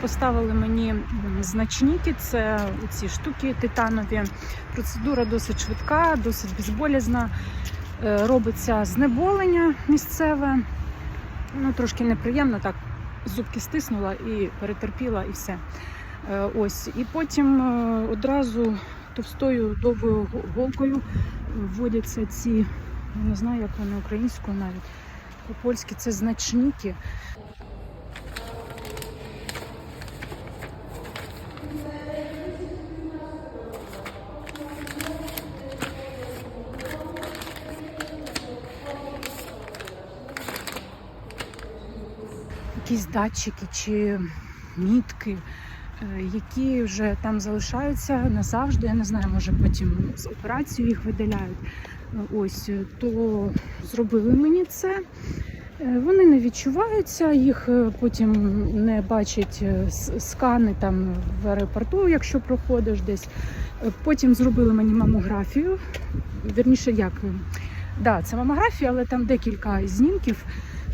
Поставили мені м, значники, це ці штуки титанові. Процедура досить швидка, досить безболізна. Е, Робиться знеболення місцеве. Ну, трошки неприємно, так зубки стиснула і перетерпіла, і все. Е, Ось. І потім е, одразу товстою довгою голкою вводяться ці, я не знаю, як вони українською навіть. По-польськи це значники. Якісь датчики чи мітки, е, які вже там залишаються назавжди. Я не знаю, може потім з операцією їх видаляють. Ось е, то зробили мені це. Е, Вони не відчуваються, їх потім не бачать скани там в аеропорту, якщо проходиш десь. Потім зробили мені мамографію. Вірніше, як? Да, це мамографія, але там декілька знімків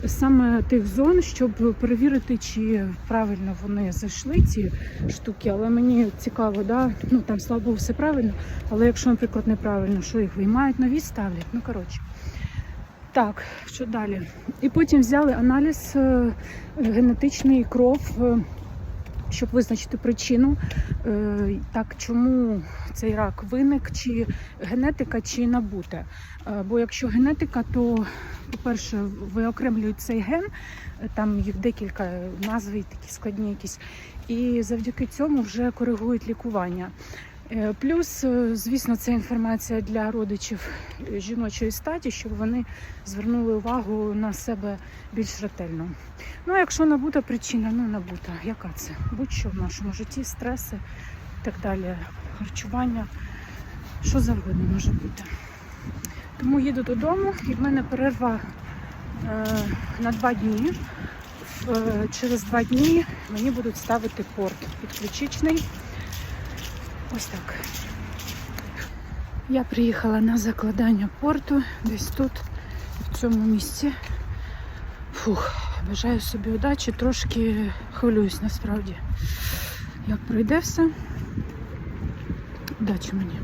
саме тих зон, щоб перевірити, чи правильно вони зайшли, ці штуки. Але мені цікаво, да? ну там слава Богу, все правильно. Але якщо, наприклад, неправильно, що їх виймають, нові ставлять. Ну коротше. Так, що далі? І потім взяли аналіз генетичної генетичний кров, е, щоб визначити причину, е, так чому цей рак виник, чи генетика, чи набуте. Е, Бо якщо генетика, то, по-перше, виокремлюють цей ген, е, там їх декілька назв, такі складні якісь, і завдяки цьому вже коригують лікування. Е, Плюс, е, звісно, це інформація для родичів е, жіночої статі, щоб вони звернули увагу на себе більш ретельно. Ну, а якщо набута причина, ну набута, яка це? Будь-що в нашому житті, стреси і так далі, харчування, що завгодно може бути. Тому їду додому, і в мене перерва е, на два дні. Е, через два дні мені будуть ставити порт підключичний. Ось так. Я приїхала на закладання порту десь тут, в цьому місці. Фух, бажаю собі удачі, трошки хвилююсь насправді. Як пройде все. Удачі мені.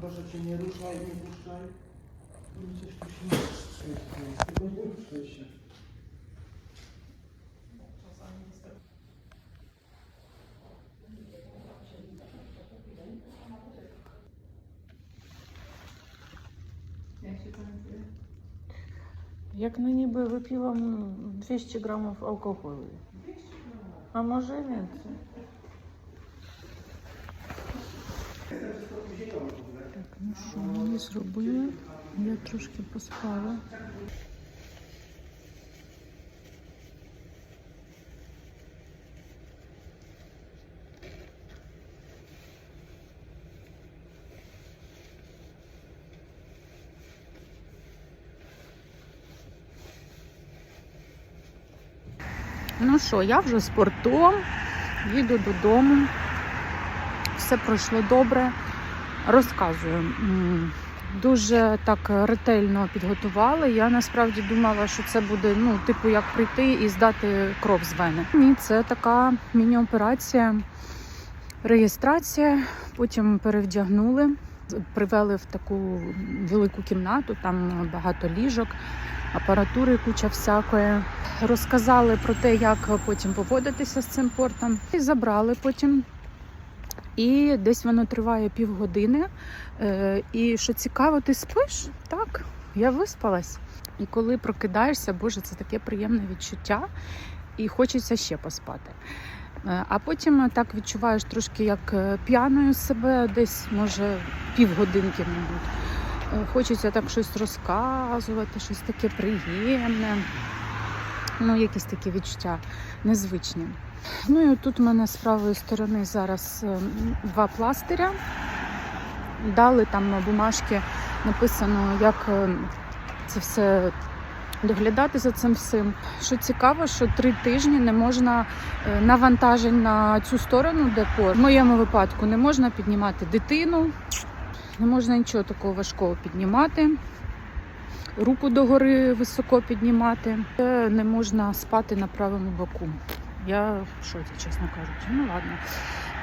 Proszę cię, nie ruszaj, nie puszczaj. No coś tu się nie ruszaj, nie ruszaj się. Jak na niby wypiłam 200 gramów alkoholu. A może więcej. Так, ну що, мені зробили. Я трошки поспала. Ну що, я вже з портом, їду додому. Все пройшло добре. Розказую. Дуже так ретельно підготували. Я насправді думала, що це буде ну, типу, як прийти і здати кров з вени. Ні, це така міні-операція, реєстрація. Потім перевдягнули, привели в таку велику кімнату, там багато ліжок, апаратури, куча всякої. Розказали про те, як потім поводитися з цим портом, і забрали потім. І десь воно триває півгодини. Е, і що цікаво, ти спиш? Так, я виспалась. І коли прокидаєшся, боже, це таке приємне відчуття, і хочеться ще поспати. Е, А потім так відчуваєш трошки як е, п'яною себе, десь може півгодинки, мабуть. Хочеться так щось розказувати, щось таке приємне. Ну, якісь такі відчуття незвичні. Ну і тут у мене з правої сторони зараз е, два пластиря. Дали там на бумажки написано, як е, це все доглядати за цим всім. Що цікаво, що три тижні не можна е, навантажень на цю сторону, де пор. В моєму випадку не можна піднімати дитину, не можна нічого такого важкого піднімати. Руку догори високо піднімати. Не можна спати на правому боку. Я в шоці, чесно кажучи. Ну ладно.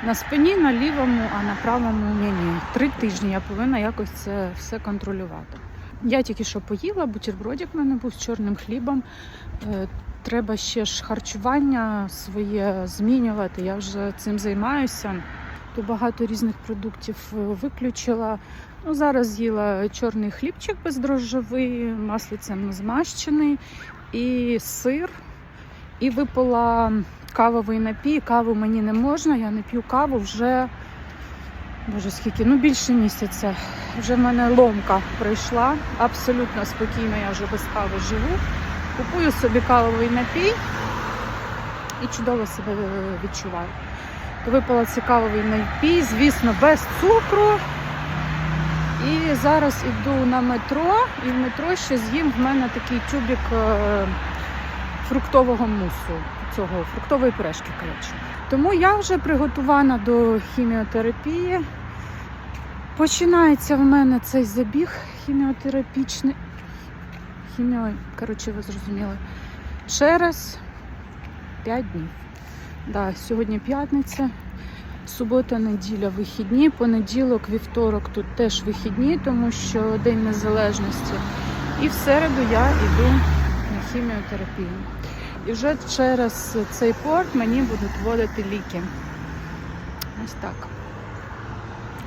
На спині, на лівому, а на правому ні ні. Три тижні я повинна якось це все контролювати. Я тільки що поїла, бутербродик в мене був з чорним хлібом. Е, Треба ще ж харчування своє змінювати. Я вже цим займаюся. То багато різних продуктів е, виключила. Ну, зараз їла чорний хлібчик бездрожжевий, маслицем змащений, і сир, і випила кавовий напій. Каву мені не можна, я не п'ю каву вже боже скільки, ну більше місяця. Вже в мене ломка прийшла. Абсолютно спокійно, я вже без кави живу. Купую собі кавовий напій і чудово себе е, відчуваю. Випила цікавий напій, звісно, без цукру. І зараз іду на метро, і в метро ще з'їм в мене такий тюбик е, фруктового мусу, цього фруктової пюрешки, коротше. Тому я вже приготувана до хіміотерапії. Починається в мене цей забіг хіміотерапічний. Хіміо, коротше, ви зрозуміли. Через 5 днів. Да, сьогодні п'ятниця. Субота, неділя, вихідні, понеділок, вівторок тут теж вихідні, тому що День Незалежності. І в середу я йду на хіміотерапію. І вже через цей порт мені будуть вводити ліки. Ось так.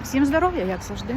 Всім здоров'я, як завжди.